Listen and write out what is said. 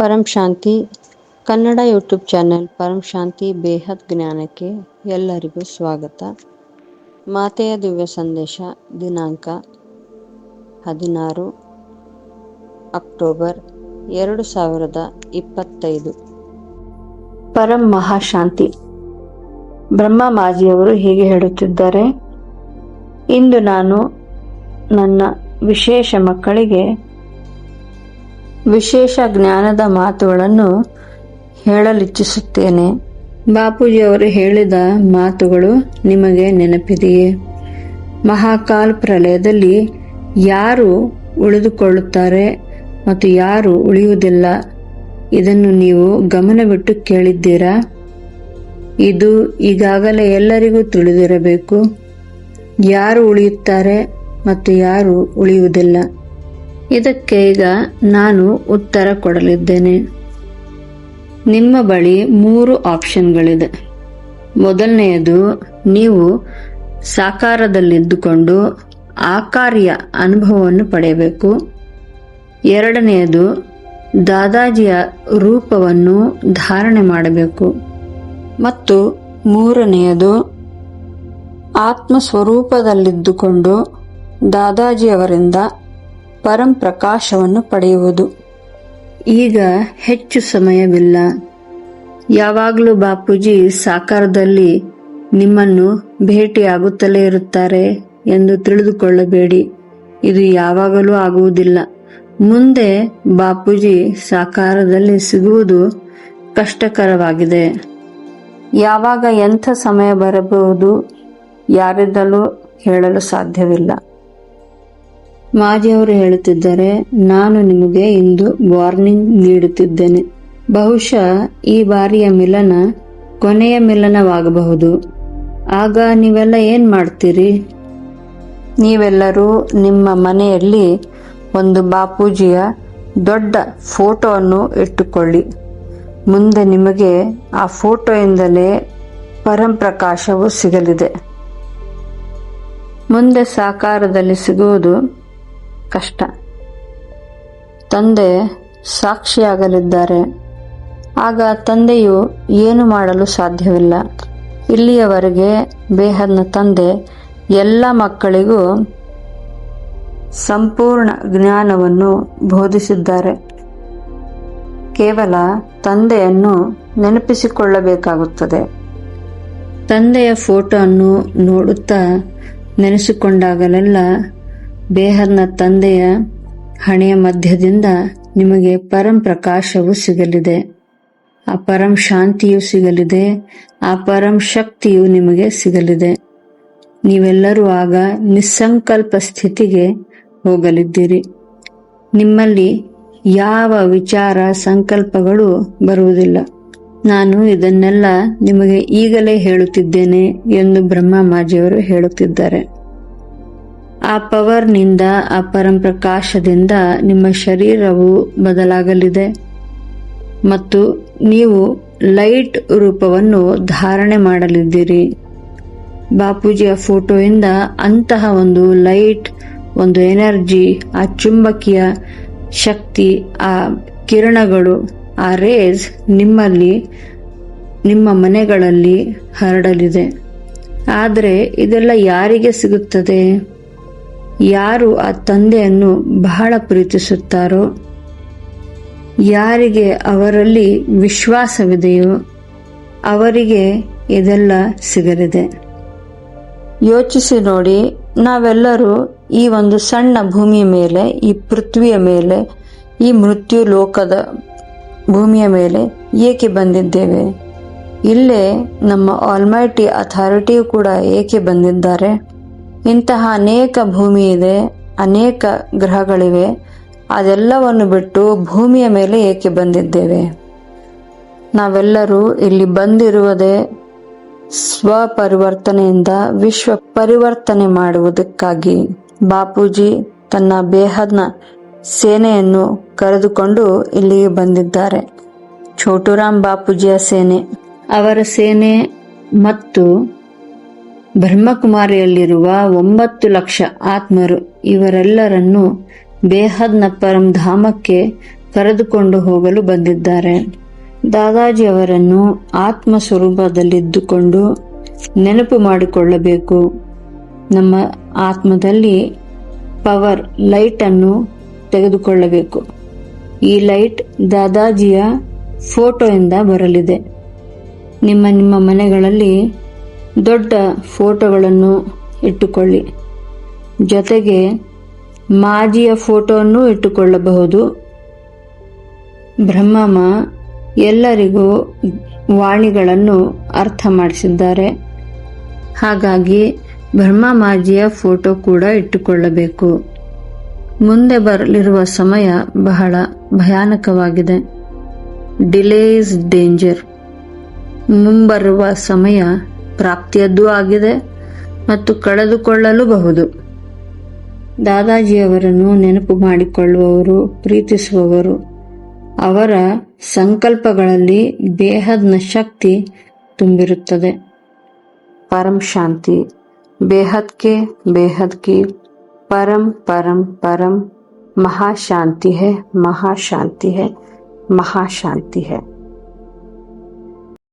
ಪರಂ Shanti, Kannada YouTube channel Param Shanti ಬೇಹತ್ ಜ್ಞಾನಕ್ಕೆ ಎಲ್ಲರಿಗೂ ಸ್ವಾಗತ. ಮಾತೆಯ ದಿವ್ಯ ಸಂದೇಶ, ದಿನಾಂಕ ಹದಿನಾರು ಅಕ್ಟೋಬರ್ ಎರಡು ಸಾವಿರದ ಇಪ್ಪತ್ತೈದು. ಪರಂ ಮಹಾಶಾಂತಿ. ಬ್ರಹ್ಮ ಮಾಜಿಯವರು ಹೀಗೆ ಹೇಳುತ್ತಿದ್ದಾರೆ, ಇಂದು ನಾನು ನನ್ನ ವಿಶೇಷ ಮಕ್ಕಳಿಗೆ ವಿಶೇಷ ಜ್ಞಾನದ ಮಾತುಗಳನ್ನು ಹೇಳಲಿಚ್ಛಿಸುತ್ತೇನೆ. ಬಾಪೂಜಿಯವರು ಹೇಳಿದ ಮಾತುಗಳು ನಿಮಗೆ ನೆನಪಿದೆಯೇ? ಮಹಾಕಾಲ್ ಪ್ರಲಯದಲ್ಲಿ ಯಾರು ಉಳಿದುಕೊಳ್ಳುತ್ತಾರೆ ಮತ್ತು ಯಾರು ಉಳಿಯುವುದಿಲ್ಲ? ಇದನ್ನು ನೀವು ಗಮನವಿಟ್ಟು ಕೇಳಿದ್ದೀರಾ? ಇದು ಈಗಾಗಲೇ ಎಲ್ಲರಿಗೂ ತಿಳಿದಿರಬೇಕು. ಯಾರು ಉಳಿಯುತ್ತಾರೆ ಮತ್ತು ಯಾರು ಉಳಿಯುವುದಿಲ್ಲ? ಇದಕ್ಕೆ ಈಗ ನಾನು ಉತ್ತರ ಕೊಡಲಿದ್ದೇನೆ. ನಿಮ್ಮ ಬಳಿ ಮೂರು ಆಪ್ಷನ್ಗಳಿದೆ. ಮೊದಲನೆಯದು, ನೀವು ಸಾಕಾರದಲ್ಲಿದ್ದುಕೊಂಡು ಆಕಾರ್ಯ ಅನುಭವವನ್ನು ಪಡೆಯಬೇಕು. ಎರಡನೆಯದು, ದಾದಾಜಿಯ ರೂಪವನ್ನು ಧಾರಣೆ ಮಾಡಬೇಕು. ಮತ್ತು ಮೂರನೆಯದು ಆತ್ಮ ಸ್ವರೂಪದಲ್ಲಿದ್ದುಕೊಂಡು ದಾದಾಜಿಯವರಿಂದ ಪರಂ ಪ್ರಕಾಶವನ್ನು ಪಡೆಯುವುದು. ಈಗ ಹೆಚ್ಚು ಸಮಯವಿಲ್ಲ. ಯಾವಾಗಲೂ ಬಾಪೂಜಿ ಸಾಕಾರದಲ್ಲಿ ನಿಮ್ಮನ್ನು ಭೇಟಿಯಾಗುತ್ತಲೇ ಇರುತ್ತಾರೆ ಎಂದು ತಿಳಿದುಕೊಳ್ಳಬೇಡಿ. ಇದು ಯಾವಾಗಲೂ ಆಗುವುದಿಲ್ಲ. ಮುಂದೆ ಬಾಪೂಜಿ ಸಾಕಾರದಲ್ಲಿ ಸಿಗುವುದು ಕಷ್ಟಕರವಾಗಿದೆ. ಯಾವಾಗ ಎಂಥ ಸಮಯ ಬರಬಹುದು, ಯಾರಿಂದಲೂ ಹೇಳಲು ಸಾಧ್ಯವಿಲ್ಲ. ಮಾಜಿಯವರು ಹೇಳುತ್ತಿದ್ದಾರೆ ನಾನು ನಿಮಗೆ ಇಂದು ವಾರ್ನಿಂಗ್ ನೀಡುತ್ತಿದ್ದೇನೆ. ಬಹುಶಃ ಈ ಬಾರಿಯ ಮಿಲನ ಕೊನೆಯ ಮಿಲನವಾಗಬಹುದು. ಆಗ ನೀವೆಲ್ಲ ಏನ್ ಮಾಡ್ತೀರಿ? ನೀವೆಲ್ಲರೂ ನಿಮ್ಮ ಮನೆಯಲ್ಲಿ ಒಂದು ಬಾಪೂಜಿಯ ದೊಡ್ಡ ಫೋಟೋವನ್ನು ಇಟ್ಟುಕೊಳ್ಳಿ. ಮುಂದೆ ನಿಮಗೆ ಆ ಫೋಟೋಯಿಂದಲೇ ಪರಂಪ್ರಕಾಶವು ಸಿಗಲಿದೆ. ಮುಂದೆ ಸಾಕಾರದಲ್ಲಿ ಸಿಗುವುದು ಕಷ್ಟ. ತಂದೆ ಸಾಕ್ಷಿಯಾಗಲಿದ್ದಾರೆ. ಆಗ ತಂದೆಯು ಏನು ಮಾಡಲು ಸಾಧ್ಯವಿಲ್ಲ. ಇಲ್ಲಿಯವರೆಗೆ ಬೇಹದ್ನ ತಂದೆ ಎಲ್ಲ ಮಕ್ಕಳಿಗೂ ಸಂಪೂರ್ಣ ಜ್ಞಾನವನ್ನು ಬೋಧಿಸಿದ್ದಾರೆ. ಕೇವಲ ತಂದೆಯನ್ನು ನೆನಪಿಸಿಕೊಳ್ಳಬೇಕಾಗುತ್ತದೆ. ತಂದೆಯ ಫೋಟೋವನ್ನು ನೋಡುತ್ತಾ ನೆನೆಸಿಕೊಂಡಾಗಲೆಲ್ಲ ಬೇಹದ್ನ ತಂದೆಯ ಹಣೆಯ ಮಧ್ಯದಿಂದ ನಿಮಗೆ ಪರಂ ಪ್ರಕಾಶವು ಸಿಗಲಿದೆ. ಆ ಪರಂ ಶಾಂತಿಯು ಸಿಗಲಿದೆ. ಆ ಪರಂ ಶಕ್ತಿಯು ನಿಮಗೆ ಸಿಗಲಿದೆ. ನೀವೆಲ್ಲರೂ ಆಗ ನಿಸ್ಸಂಕಲ್ಪ ಸ್ಥಿತಿಗೆ ಹೋಗಲಿದ್ದೀರಿ. ನಿಮ್ಮಲ್ಲಿ ಯಾವ ವಿಚಾರ ಸಂಕಲ್ಪಗಳು ಬರುವುದಿಲ್ಲ. ನಾನು ಇದನ್ನೆಲ್ಲ ನಿಮಗೆ ಈಗಲೇ ಹೇಳುತ್ತಿದ್ದೇನೆ ಎಂದು ಬ್ರಹ್ಮ ಮಾಜಿಯವರು ಹೇಳುತ್ತಿದ್ದಾರೆ. ಆ ಪವರ್ನಿಂದ ಆ ಪರಂಪ್ರಕಾಶದಿಂದ ನಿಮ್ಮ ಶರೀರವು ಬದಲಾಗಲಿದೆ. ಮತ್ತು ನೀವು ಲೈಟ್ ರೂಪವನ್ನು ಧಾರಣೆ ಮಾಡಲಿದ್ದೀರಿ. ಬಾಪೂಜಿಯ ಫೋಟೋಯಿಂದ ಅಂತಹ ಒಂದು ಲೈಟ್, ಒಂದು ಎನರ್ಜಿ, ಆ ಚುಂಬಕೀಯ ಶಕ್ತಿ, ಆ ಕಿರಣಗಳು, ಆ ರೇಸ್ ನಿಮ್ಮಲ್ಲಿ, ನಿಮ್ಮ ಮನೆಗಳಲ್ಲಿ ಹರಡಲಿದೆ. ಆದರೆ ಇದೆಲ್ಲ ಯಾರಿಗೆ ಸಿಗುತ್ತದೆ? ಯಾರು ಆ ತಂದೆಯನ್ನು ಬಹಳ ಪ್ರೀತಿಸುತ್ತಾರೋ? ಯಾರಿಗೆ ಅವರಲ್ಲಿ ವಿಶ್ವಾಸವಿದೆಯೋ ಅವರಿಗೆ ಇದೆಲ್ಲ ಸಿಗಲಿದೆ. ಯೋಚಿಸಿ ನೋಡಿ, ನಾವೆಲ್ಲರೂ ಈ ಒಂದು ಸಣ್ಣ ಭೂಮಿಯ ಮೇಲೆ, ಈ ಪೃಥ್ವಿಯ ಮೇಲೆ, ಈ ಮೃತ್ಯು ಲೋಕದ ಭೂಮಿಯ ಮೇಲೆ ಏಕೆ ಬಂದಿದ್ದೇವೆ? ಇಲ್ಲೇ ನಮ್ಮ ಆಲ್ಮೈಟಿ ಅಥಾರಿಟಿಯು ಕೂಡ ಏಕೆ ಬಂದಿದ್ದಾರೆ? ಇಂತಹ ಅನೇಕ ಭೂಮಿ ಇದೆ, ಅನೇಕ ಗ್ರಹಗಳಿವೆ. ಅದೆಲ್ಲವನ್ನು ಬಿಟ್ಟು ಭೂಮಿಯ ಮೇಲೆ ಏಕೆ ಬಂದಿದ್ದೇವೆ? ನಾವೆಲ್ಲರೂ ಇಲ್ಲಿ ಬಂದಿರುವುದೇ ಸ್ವಪರಿವರ್ತನೆಯಿಂದ ವಿಶ್ವ ಪರಿವರ್ತನೆ ಮಾಡುವುದಕ್ಕಾಗಿ. ಬಾಪೂಜಿ ತನ್ನ ಬೇಹದ್ನ ಸೇನೆಯನ್ನು ಕರೆದುಕೊಂಡು ಇಲ್ಲಿಗೆ ಬಂದಿದ್ದಾರೆ. ಛೋಟುರಾಮ್ ಬಾಪೂಜಿಯ ಸೇನೆ. ಅವರ ಸೇನೆ ಮತ್ತು ಬ್ರಹ್ಮಕುಮಾರಿಯಲ್ಲಿರುವ ಒಂಬತ್ತು ಲಕ್ಷ ಆತ್ಮರು ಇವರೆಲ್ಲರನ್ನು ಬೇಹದ್ನ ಪರಂಧಾಮಕ್ಕೆ ಕರೆದುಕೊಂಡು ಹೋಗಲು ಬಂದಿದ್ದಾರೆ. ದಾದಾಜಿ ಅವರನ್ನು ಆತ್ಮ ಸ್ವರೂಪದಲ್ಲಿದ್ದುಕೊಂಡು ನೆನಪು ಮಾಡಿಕೊಳ್ಳಬೇಕು. ನಮ್ಮ ಆತ್ಮದಲ್ಲಿ ಪವರ್, ಲೈಟ್ ಅನ್ನು ತೆಗೆದುಕೊಳ್ಳಬೇಕು. ಈ ಲೈಟ್ ದಾದಾಜಿಯ ಫೋಟೋಯಿಂದ ಬರಲಿದೆ. ನಿಮ್ಮ ನಿಮ್ಮ ಮನೆಗಳಲ್ಲಿ ದೊಡ್ಡ ಫೋಟೋಗಳನ್ನು ಇಟ್ಟುಕೊಳ್ಳಿ. ಜೊತೆಗೆ ಮಾಜಿಯ ಫೋಟೋವನ್ನು ಇಟ್ಟುಕೊಳ್ಳಬಹುದು. ಬ್ರಹ್ಮಮ್ಮ ಎಲ್ಲರಿಗೂ ವಾಣಿಗಳನ್ನು ಅರ್ಥ ಮಾಡಿಸಿದ್ದಾರೆ. ಹಾಗಾಗಿ ಬ್ರಹ್ಮ ಮಾಜಿಯ ಫೋಟೋ ಕೂಡ ಇಟ್ಟುಕೊಳ್ಳಬೇಕು. ಮುಂದೆ ಬರಲಿರುವ ಸಮಯ ಬಹಳ ಭಯಾನಕವಾಗಿದೆ. Delay is danger. ಮುಂಬರುವ ಸಮಯ ಪ್ರಾಪ್ತಿಯದ್ದೂ ಆಗಿದೆ ಮತ್ತು ಕಳೆದುಕೊಳ್ಳಲು ಬಹುದು ದಾದಾಜಿಯವರನ್ನು ನೆನಪು ಮಾಡಿಕೊಳ್ಳುವವರು, ಪ್ರೀತಿಸುವವರು, ಅವರ ಸಂಕಲ್ಪಗಳಲ್ಲಿ ಬೇಹದ್ನ ಶಕ್ತಿ ತುಂಬಿರುತ್ತದೆ. ಪರಂ ಶಾಂತಿ ಬೇಹದ್ಕೆ ಬೇಹದ್ಕಿ ಪರಂ ಪರಂ ಪರಂ ಮಹಾಶಾಂತಿ ಹೇ ಮಹಾಶಾಂತಿ ಹೇ ಮಹಾಶಾಂತಿ ಹೇ.